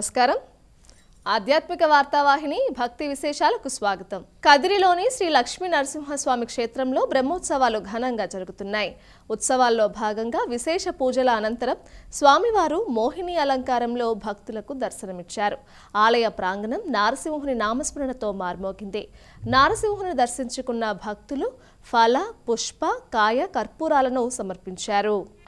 నమస్కారం. ఆధ్యాత్మిక వార్తావాహిని భక్తి విశేషాలకు స్వాగతం. కదిరిలోని శ్రీ లక్ష్మీ నరసింహస్వామి క్షేత్రంలో బ్రహ్మోత్సవాలు ఘనంగా జరుగుతున్నాయి. ఉత్సవాల్లో భాగంగా విశేష పూజల అనంతరం స్వామివారు మోహిని అలంకారంలో భక్తులకు దర్శనమిచ్చారు. ఆలయ ప్రాంగణం నారసింహుని నామస్మరణతో మార్మోగింది. నారసింహుని దర్శించుకున్న భక్తులు ఫల పుష్ప కాయ కర్పూరాలను సమర్పించారు.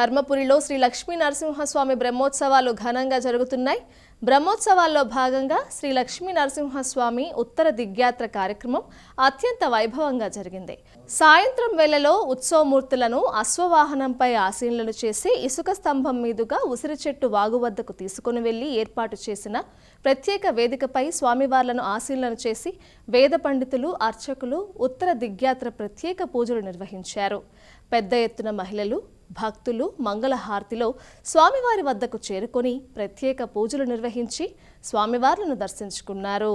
ధర్మపురిలో శ్రీ లక్ష్మీ నరసింహస్వామి బ్రహ్మోత్సవాలు ఘనంగా జరుగుతున్నాయి. బ్రహ్మోత్సవాల్లో భాగంగా శ్రీ లక్ష్మీ నరసింహస్వామి ఉత్తర దిగ్యాత్ర కార్యక్రమం అత్యంత వైభవంగా జరిగింది. సాయంత్రం వేళలో ఉత్సవమూర్తులను అశ్వవాహనంపై ఆసీనులను చేసి ఇసుక స్తంభం మీదుగా ఉసిరి చెట్టు వాగు వద్దకు తీసుకుని వెళ్ళి ఏర్పాటు చేసిన ప్రత్యేక వేదికపై స్వామివార్లను ఆసీనులను చేసి వేద పండితులు అర్చకులు ఉత్తర దిగ్యాత్ర ప్రత్యేక పూజలు నిర్వహించారు. పెద్ద ఎత్తున మహిళలు భక్తులు మంగళహారతిలో స్వామివారి వద్దకు చేరుకొని ప్రత్యేక పూజలు నిర్వహించి స్వామివార్లను దర్శించుకున్నారు.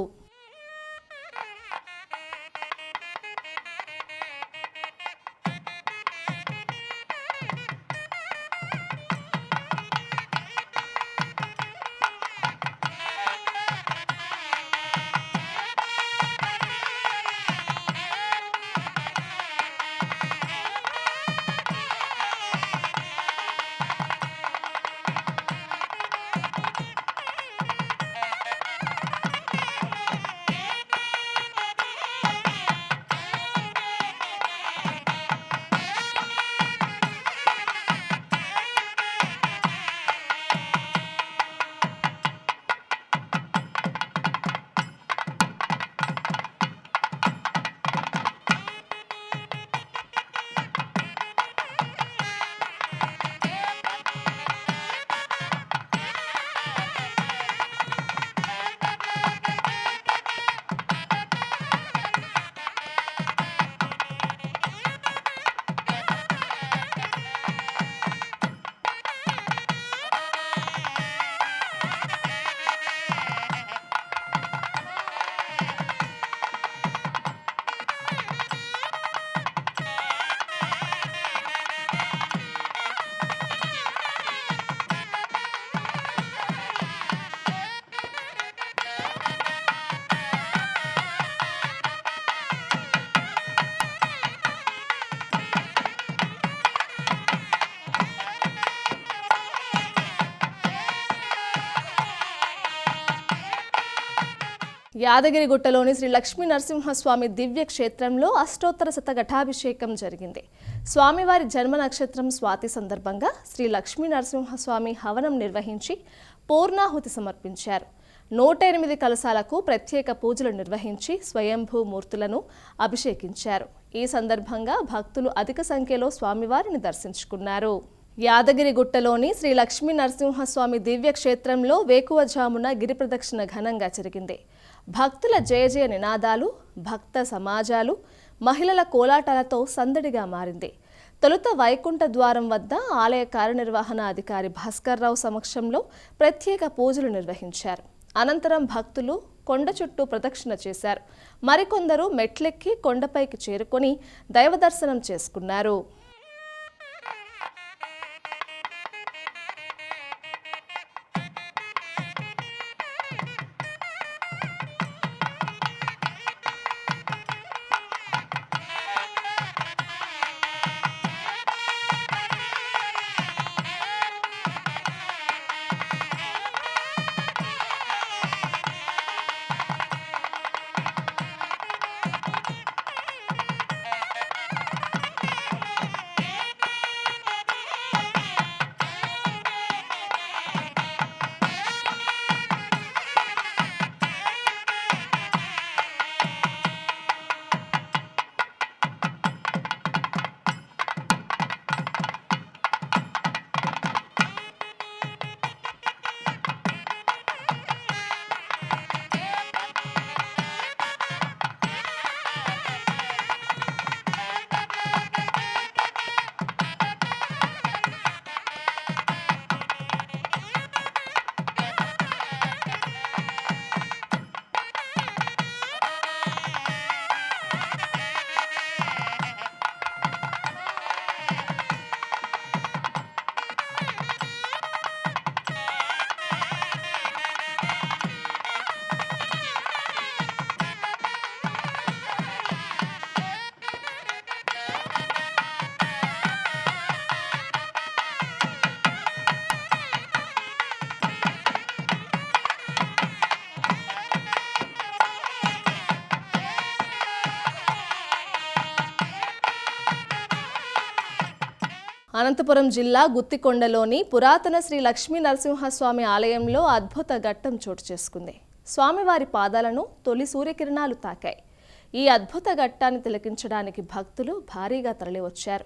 యాదగిరిగుట్టలోని శ్రీ లక్ష్మీ నరసింహస్వామి దివ్య క్షేత్రంలో అష్టోత్తర శతఘటాభిషేకం జరిగింది. స్వామివారి జన్మ నక్షత్రం స్వాతి సందర్భంగా శ్రీ లక్ష్మీ నరసింహస్వామి హవనం నిర్వహించి పూర్ణాహుతి సమర్పించారు. నూట ఎనిమిది కలశాలకు ప్రత్యేక పూజలు నిర్వహించి స్వయంభూ మూర్తులను అభిషేకించారు. ఈ సందర్భంగా భక్తులు అధిక సంఖ్యలో స్వామివారిని దర్శించుకున్నారు. యాదగిరిగుట్టలోని శ్రీ లక్ష్మీ నరసింహస్వామి దివ్య క్షేత్రంలో వేకువజామున గిరి ప్రదక్షిణ ఘనంగా జరిగింది. భక్తుల జయజయ నినాదాలు భక్త సమాజాలు మహిళల కోలాటాలతో సందడిగా మారింది. తొలుత వైకుంఠ ద్వారం వద్ద ఆలయ కార్యనిర్వహణ అధికారి భాస్కర్రావు సమక్షంలో ప్రత్యేక పూజలు నిర్వహించారు. అనంతరం భక్తులు కొండ చుట్టూ ప్రదక్షిణ చేశారు. మరికొందరు మెట్లెక్కి కొండపైకి చేరుకొని దైవ దర్శనం చేసుకున్నారు. అనంతపురం జిల్లా గుత్తికొండలోని పురాతన శ్రీ లక్ష్మీ నరసింహస్వామి ఆలయంలో అద్భుత ఘట్టం చోటు చేసుకుంది. స్వామివారి పాదాలను తొలి సూర్యకిరణాలు తాకాయి. ఈ అద్భుత ఘట్టాన్ని తిలకించడానికి భక్తులు భారీగా తరలివచ్చారు.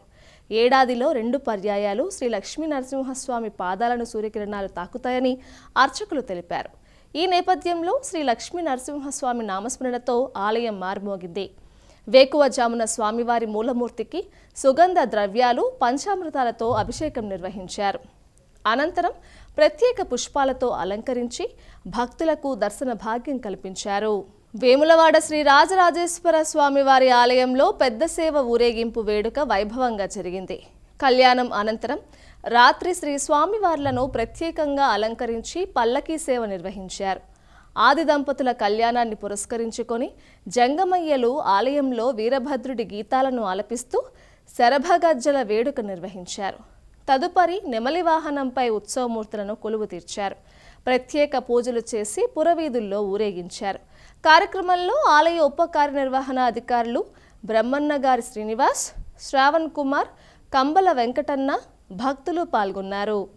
ఏడాదిలో రెండు పర్యాయాలు శ్రీ లక్ష్మీ నరసింహస్వామి పాదాలను సూర్యకిరణాలు తాకుతాయని అర్చకులు తెలిపారు. ఈ నేపథ్యంలో శ్రీ లక్ష్మీ నరసింహస్వామి నామస్మరణతో ఆలయం మారుమోగింది. వేకువజామున స్వామివారి మూలమూర్తికి సుగంధ ద్రవ్యాలు పంచామృతాలతో అభిషేకం నిర్వహించారు. అనంతరం ప్రత్యేక పుష్పాలతో అలంకరించి భక్తులకు దర్శన భాగ్యం కల్పించారు. వేములవాడ శ్రీ రాజరాజేశ్వర స్వామివారి ఆలయంలో పెద్ద సేవ ఊరేగింపు వేడుక వైభవంగా జరిగింది. కళ్యాణం అనంతరం రాత్రి శ్రీ స్వామివార్లను ప్రత్యేకంగా అలంకరించి పల్లకీ సేవ నిర్వహించారు. ఆది దంపతుల కళ్యాణాన్ని పురస్కరించుకొని జంగమయ్యలు ఆలయంలో వీరభద్రుడి గీతాలను ఆలపిస్తూ శరభగజ్జల వేడుక నిర్వహించారు. తదుపరి నెమలి వాహనంపై ఉత్సవమూర్తులను కొలువు తీర్చారు. ప్రత్యేక పూజలు చేసి పురవీధుల్లో ఊరేగించారు. కార్యక్రమంలో ఆలయ ఉప కార్యనిర్వహణ అధికారులు బ్రహ్మన్న గారి శ్రీనివాస్ శ్రావణ్ కుమార్ కంబల వెంకటన్న భక్తులు పాల్గొన్నారు.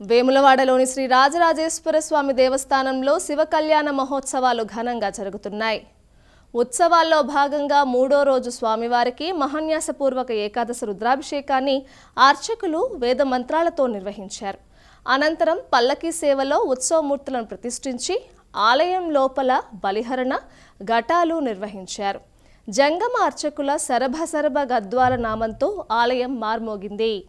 వేములవాడలోని శ్రీ రాజరాజేశ్వర స్వామి దేవస్థానంలో శివ కళ్యాణ మహోత్సవాలు ఘనంగా జరుగుతున్నాయి. ఉత్సవాల్లో భాగంగా మూడో రోజు స్వామివారికి మహాన్యాసపూర్వక ఏకాదశి రుద్రాభిషేకాన్ని అర్చకులు వేద మంత్రాలతో నిర్వహించారు. అనంతరం పల్లకీ సేవలో ఉత్సవమూర్తులను ప్రతిష్ఠించి ఆలయం లోపల బలిహరణ ఘటాలు నిర్వహించారు. జంగమ అర్చకుల సరభ సరభ గద్వాల నామంతో ఆలయం మార్మోగింది.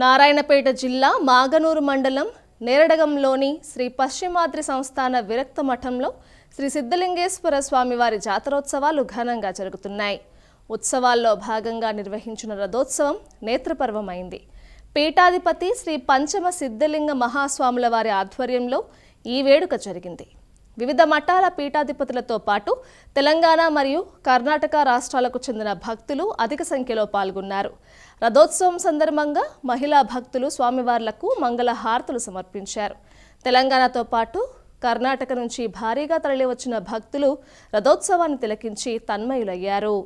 నారాయణపేట జిల్లా మాగనూరు మండలం నేరడగంలోని శ్రీ పశ్చిమాద్రి సంస్థాన విరక్త మఠంలో శ్రీ సిద్ధలింగేశ్వర స్వామివారి జాతరోత్సవాలు ఘనంగా జరుగుతున్నాయి. ఉత్సవాల్లో భాగంగా నిర్వహించిన రథోత్సవం నేత్రపర్వమైంది. పీఠాధిపతి శ్రీ పంచమ సిద్ధలింగ మహాస్వాముల వారి ఆధ్వర్యంలో ఈ వేడుక జరిగింది. వివిధ మఠాల పీఠాధిపతులతో పాటు తెలంగాణ మరియు కర్ణాటక రాష్ట్రాలకు చెందిన భక్తులు అధిక సంఖ్యలో పాల్గొన్నారు. రథోత్సవం సందర్భంగా మహిళా భక్తులు స్వామివార్లకు మంగళ హారతులు సమర్పించారు. తెలంగాణతో పాటు కర్ణాటక నుంచి భారీగా తరలివచ్చిన భక్తులు రథోత్సవాన్ని తిలకించి తన్మయులయ్యారు.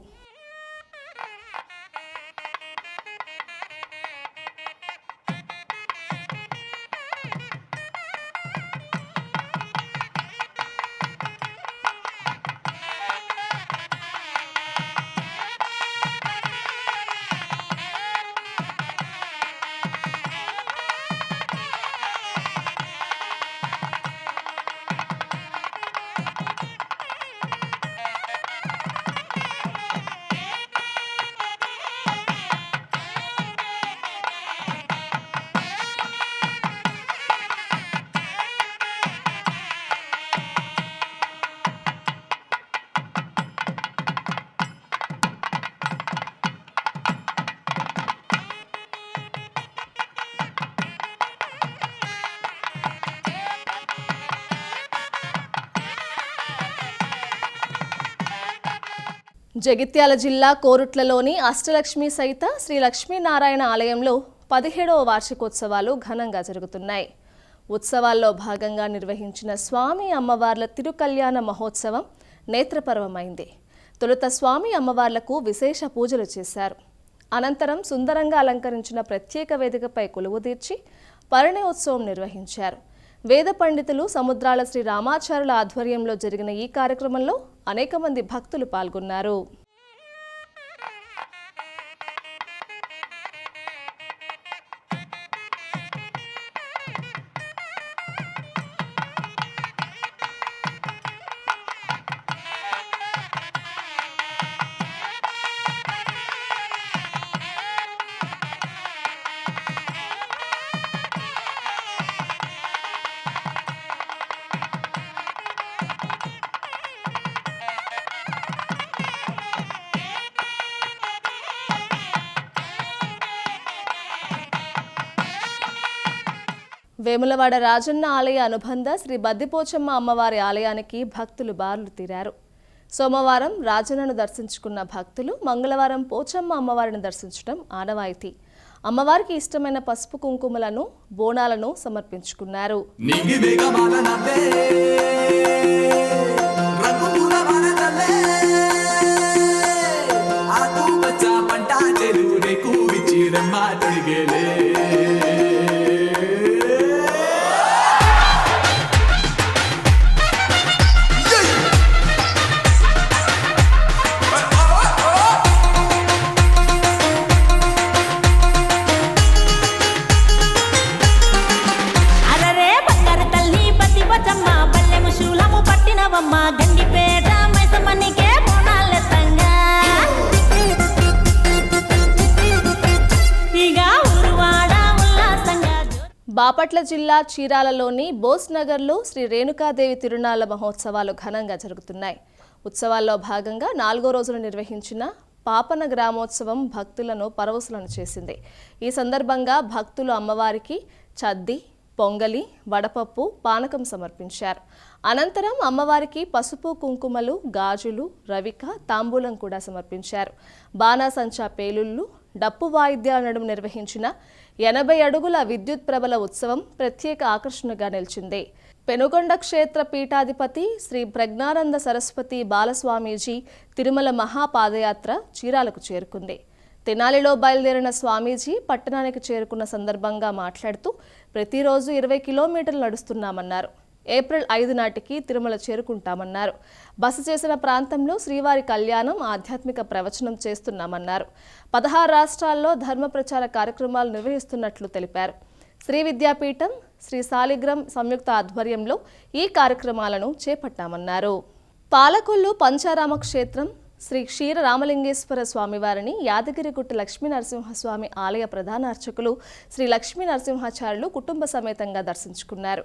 జగిత్యాల జిల్లా కోరుట్లలోని అష్టలక్ష్మి సహిత శ్రీ లక్ష్మీనారాయణ ఆలయంలో పదిహేడవ వార్షికోత్సవాలు ఘనంగా జరుగుతున్నాయి. ఉత్సవాల్లో భాగంగా నిర్వహించిన స్వామి అమ్మవార్ల తిరుకల్యాణ మహోత్సవం నేత్రపర్వమైంది. తొలుత స్వామి అమ్మవార్లకు విశేష పూజలు చేశారు. అనంతరం సుందరంగా అలంకరించిన ప్రత్యేక వేదికపై కొలువుదీర్చి పరిణయోత్సవం నిర్వహించారు. వేద పండితులు సముద్రాల శ్రీ రామాచారుల ఆధ్వర్యంలో జరిగిన ఈ కార్యక్రమంలో అనేక మంది భక్తులు పాల్గొన్నారు. వేములవాడ రాజన్న ఆలయ అనుబంధ శ్రీ బద్దిపోచమ్మ అమ్మవారి ఆలయానికి భక్తులు బారులు తీరారు. సోమవారం రాజన్నను దర్శించుకున్న భక్తులు మంగళవారం పోచమ్మ అమ్మవారిని దర్శించడం ఆనవాయితీ. అమ్మవారికి ఇష్టమైన పసుపు కుంకుమలను బోనాలను సమర్పించుకున్నారు. పంట బాపట్ల జిల్లా చీరాలలోని బోస్నగర్లో శ్రీ రేణుకాదేవి తిరునాళ్ళ మహోత్సవాలు ఘనంగా జరుగుతున్నాయి. ఉత్సవాల్లో భాగంగా నాలుగో రోజున నిర్వహించిన పాపన గ్రామోత్సవం భక్తులను పరవశులను చేసింది. ఈ సందర్భంగా భక్తులు అమ్మవారికి చద్ది పొంగలి వడపప్పు పానకం సమర్పించారు. అనంతరం అమ్మవారికి పసుపు కుంకుమలు గాజులు రవిక తాంబూలం కూడా సమర్పించారు. బాణాసంచా పేలుళ్ళు డప్పు వాయిద్యాల నడుము నిర్వహించిన ఎనభై అడుగుల విద్యుత్ ప్రభల ఉత్సవం ప్రత్యేక ఆకర్షణగా నిలిచింది. పెనుగొండ క్షేత్ర పీఠాధిపతి శ్రీ ప్రజ్ఞానంద సరస్వతి బాలస్వామీజీ తిరుమల మహాపాదయాత్ర చీరాలకు చేరుకుంది. తెనాలిలో బయలుదేరిన స్వామీజీ పట్టణానికి చేరుకున్న సందర్భంగా మాట్లాడుతూ ప్రతిరోజు ఇరవై కిలోమీటర్లు నడుస్తున్నామన్నారు. ఏప్రిల్ ఐదు నాటికి తిరుమల చేరుకుంటామన్నారు. బస చేసిన ప్రాంతంలో శ్రీవారి కళ్యాణం ఆధ్యాత్మిక ప్రవచనం చేస్తున్నామన్నారు. పదహారు రాష్ట్రాల్లో ధర్మ ప్రచార కార్యక్రమాలు నిర్వహిస్తున్నట్లు తెలిపారు. శ్రీ విద్యాపీఠం శ్రీ సాలిగ్రం సంయుక్త ఆధ్వర్యంలో ఈ కార్యక్రమాలను చేపట్టామన్నారు. పాలకొల్లు పంచారామ క్షేత్రం శ్రీ క్షీర రామలింగేశ్వర స్వామివారిని యాదగిరిగుట్ట లక్ష్మీ నరసింహస్వామి ఆలయ ప్రధాన అర్చకులు శ్రీ లక్ష్మీ నరసింహాచార్యులు కుటుంబ సమేతంగా దర్శించుకున్నారు.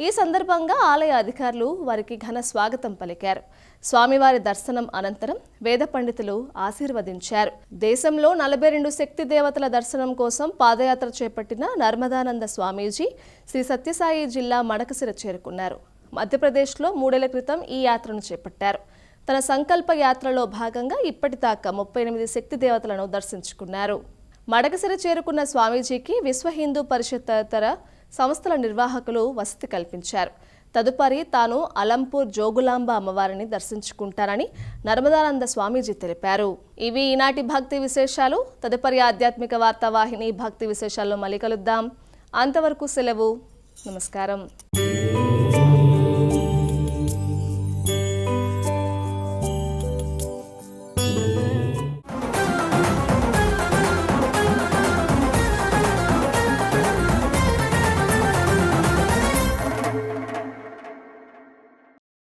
ఈ సందర్భంగా ఆలయ అధికారులు వారికి ఘన స్వాగతం పలికారు. స్వామివారి దర్శనం అనంతరం వేద పండితులు ఆశీర్వదించారు. దేశంలో నలభై రెండు శక్తి దేవతల దర్శనం కోసం పాదయాత్ర చేపట్టిన నర్మదానంద స్వామీజీ శ్రీ సత్యసాయి జిల్లా మడకసిర చేరుకున్నారు. మధ్యప్రదేశ్లో మూడేళ్ళ క్రితం ఈ యాత్రను చేపట్టారు. తన సంకల్ప యాత్రలో భాగంగా ఇప్పటిదాకా ముప్పై ఎనిమిది శక్తి దేవతలను దర్శించుకున్నారు. మడకసిర చేరుకున్న స్వామీజీకి విశ్వ హిందూ పరిషత్ తదితర సంస్థల నిర్వాహకులు వసతి కల్పించారు. తదుపరి తాను అలంపూర్ జోగులాంబ అమ్మవారిని దర్శించుకుంటారని నర్మదానంద స్వామీజీ తెలిపారు. ఇవి ఈనాటి భక్తి విశేషాలు. తదుపరి ఆధ్యాత్మిక వార్తావాహిని భక్తి విశేషాల్లో మళ్ళీ కలుద్దాం. అంతవరకు సెలవు. నమస్కారం.